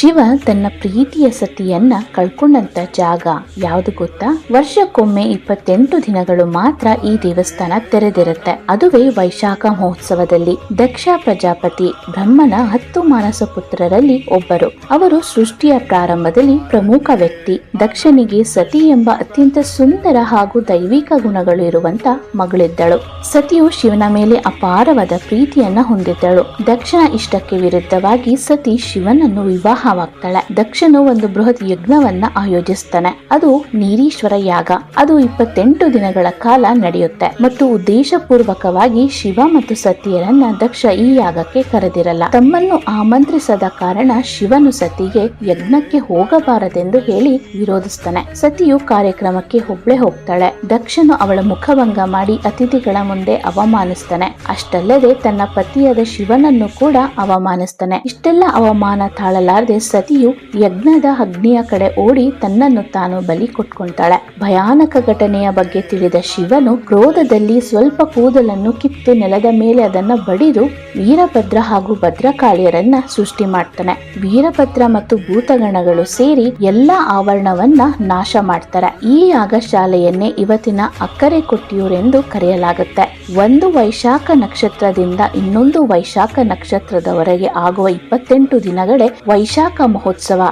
ಶಿವ ತನ್ನ ಪ್ರೀತಿಯ ಸತಿಯನ್ನ ಕಳ್ಕೊಂಡಂತ ಜಾಗ ಯಾವುದು ಗೊತ್ತಾ? ವರ್ಷಕ್ಕೊಮ್ಮೆ ಇಪ್ಪತ್ತೆಂಟು ದಿನಗಳು ಮಾತ್ರ ಈ ದೇವಸ್ಥಾನ ತೆರೆದಿರುತ್ತೆ. ಅದುವೇ ವೈಶಾಖ ಮಹೋತ್ಸವದಲ್ಲಿ. ದಕ್ಷ ಪ್ರಜಾಪತಿ ಬ್ರಹ್ಮನ ಹತ್ತು ಮಾನಸ ಪುತ್ರರಲ್ಲಿ ಒಬ್ಬರು. ಅವರು ಸೃಷ್ಟಿಯ ಪ್ರಾರಂಭದಲ್ಲಿ ಪ್ರಮುಖ ವ್ಯಕ್ತಿ. ದಕ್ಷನಿಗೆ ಸತಿ ಎಂಬ ಅತ್ಯಂತ ಸುಂದರ ಹಾಗೂ ದೈವಿಕ ಗುಣಗಳು ಇರುವಂತ ಮಗಳಿದ್ದಳು. ಸತಿಯು ಶಿವನ ಮೇಲೆ ಅಪಾರವಾದ ಪ್ರೀತಿಯನ್ನ ಹೊಂದಿದ್ದಳು. ದಕ್ಷನ ಇಷ್ಟಕ್ಕೆ ವಿರುದ್ಧವಾಗಿ ಸತಿ ಶಿವನನ್ನು ವಿವಾಹವಾಗ್ತಾಳೆ ದಕ್ಷನು ಒಂದು ಬೃಹತ್ ಯಜ್ಞವನ್ನ ಆಯೋಜಿಸ್ತಾನೆ. ಅದು ನೀರೀಶ್ವರ ಯಾಗ. ಅದು ಇಪ್ಪತ್ತೆಂಟು ದಿನಗಳ ಕಾಲ ನಡೆಯುತ್ತೆ. ಮತ್ತು ಉದ್ದೇಶಪೂರ್ವಕವಾಗಿ ಶಿವ ಮತ್ತು ಸತಿಯರನ್ನ ದಕ್ಷ ಈ ಯಾಗಕ್ಕೆ ಕರೆದಿರಲ್ಲ. ತಮ್ಮನ್ನು ಆಮಂತ್ರಿಸದ ಕಾರಣ ಶಿವನು ಸತಿಗೆ ಯಜ್ಞಕ್ಕೆ ಹೋಗಬಾರದೆಂದು ಹೇಳಿ ವಿರೋಧಿಸ್ತಾನೆ. ಸತಿಯು ಕಾರ್ಯಕ್ರಮಕ್ಕೆ ಒಬ್ಳೆ ಹೋಗ್ತಾಳೆ. ದಕ್ಷನು ಅವಳ ಮುಖಭಂಗ ಮಾಡಿ ಅತಿಥಿಗಳ ಮುಂದೆ ಅವಮಾನಿಸ್ತಾನೆ. ಅಷ್ಟಲ್ಲದೆ ತನ್ನ ಪತಿಯಾದ ಶಿವನನ್ನು ಕೂಡ ಅವಮಾನಿಸ್ತಾನೆ. ಇಷ್ಟೆಲ್ಲ ಅವಮಾನ ತಾಳಲಾರದೆ ಸತಿಯು ಯಜ್ಞದ ಅಗ್ನಿಯ ಕಡೆ ಓಡಿ ತನ್ನನ್ನು ತಾನು ಬಲಿ ಕೊಟ್ಕೊಳ್ತಾಳೆ ಭಯಾನಕ ಘಟನೆಯ ಬಗ್ಗೆ ತಿಳಿದ ಶಿವನು ಕ್ರೋಧದಲ್ಲಿ ಸ್ವಲ್ಪ ಕೂದಲನ್ನು ಕಿತ್ತು ನೆಲದ ಮೇಲೆ ಅದನ್ನ ಬಡಿದು ವೀರಭದ್ರ ಹಾಗೂ ಭದ್ರಕಾಳಿಯರನ್ನ ಸೃಷ್ಟಿ ಮಾಡ್ತಾನೆ. ವೀರಭದ್ರ ಮತ್ತು ಭೂತಗಣಗಳು ಸೇರಿ ಎಲ್ಲಾ ಆವರಣವನ್ನ ನಾಶ ಮಾಡ್ತಾರೆ. ಈ ಯಾಗಶಾಲೆಯನ್ನೇ ಇವತ್ತಿನ ಅಕ್ಕರೆ ಕೊಟ್ಟಿಯೂರೆಂದು ಕರೆಯಲಾಗುತ್ತೆ. ಒಂದು ವೈಶಾಖ ನಕ್ಷತ್ರದಿಂದ ಇನ್ನೊಂದು ವೈಶಾಖ ನಕ್ಷತ್ರದವರೆಗೆ ಆಗುವ ಇಪ್ಪತ್ತೆಂಟು ದಿನಗಳೇ ವೈಶಾಖ ಮಹೋತ್ಸವ